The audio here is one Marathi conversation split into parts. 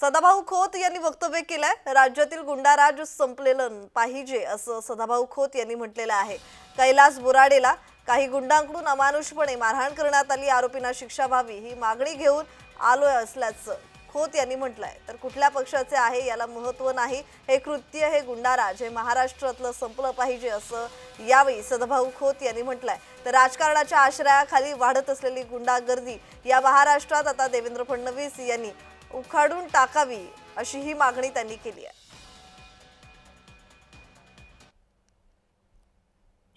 सदाभाऊ खोत यांनी वक्तव्य केलंय. राज्यातील गुंडाराज संपलेलं पाहिजे असं सदाभाऊ खोत यांनी म्हटलेलं आहे. कैलास बोराडेला काही गुंडांकडून अमानुषपणे मारहाण करण्यात आली. आरोपींना शिक्षा व्हावी ही मागणी घेऊन आलोय असल्याचं खोत यांनी म्हटलंय. तर कुठल्या पक्षाचे आहे याला महत्त्व नाही. हे कृत्य हे गुंडाराज हे महाराष्ट्रातलं संपलं पाहिजे असं यावेळी सदाभाऊ खोत यांनी म्हटलंय. तर राजकारणाच्या आश्रयाखाली वाढत असलेली गुंडागर्दी या महाराष्ट्रात आता देवेंद्र फडणवीस यांनी उखाडून टाकावी अशी ही मागणी त्यांनी केली आहे.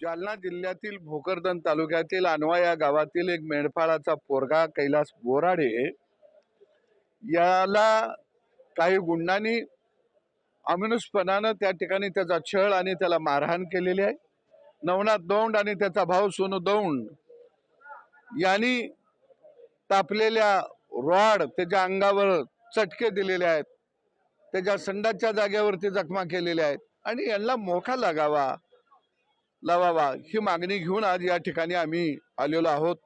जालना जिल्ह्यातील भोकरदन तालुक्यातील अनवा या गावातील एक मेंढपाळाचा पोरगा कैलास बोराडे याला काही गुंडांनी अमिनुषपणानं त्या ठिकाणी त्याचा छळ आणि त्याला मारहाण केलेली आहे. नवनाथ दौंड आणि त्याचा भाऊ सोनू दौंड यांनी तापलेल्या रॉड त्याच्या अंगावर चटके दिलेले आहेत. त्याच्या संडाच्या जागेवरती जखमा केलेल्या आहेत. आणि यांना मोठा लागावा लावावा ही मागणी घेऊन आज या ठिकाणी आम्ही आलेलो आहोत.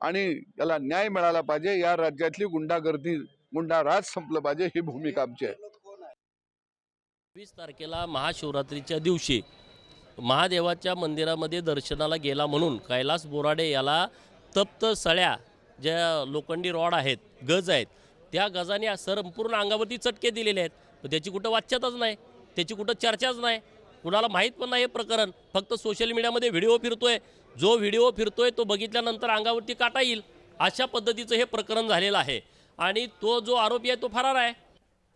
आणि याला न्याय मिळाला पाहिजे या राज्यातली गुंडागर्दी गुंडा राज संपलं पाहिजे ही भूमिका आमची आहे. वीस तारखेला महाशिवरात्रीच्या दिवशी महादेवाच्या मंदिरामध्ये दर्शनाला गेला म्हणून कैलास बोराडे याला तप्त सळ्या ज्या लोखंडी रॉड आहेत गज आहेत त्या गजाने संपूर्ण अंगावरती चटके दिलेले आहेत. पण त्याची कुठं वाच्यताच नाही. त्याची कुठं चर्चाच नाही. कुणाला माहीत पण नाही हे प्रकरण. फक्त सोशल मीडियामध्ये व्हिडिओ फिरतोय. जो व्हिडिओ फिरतोय तो बघितल्यानंतर अंगावरती काटा येईल. अशा पद्धतीचं हे प्रकरण झालेलं आहे. आणि तो जो आरोपी आहे तो फरार आहे.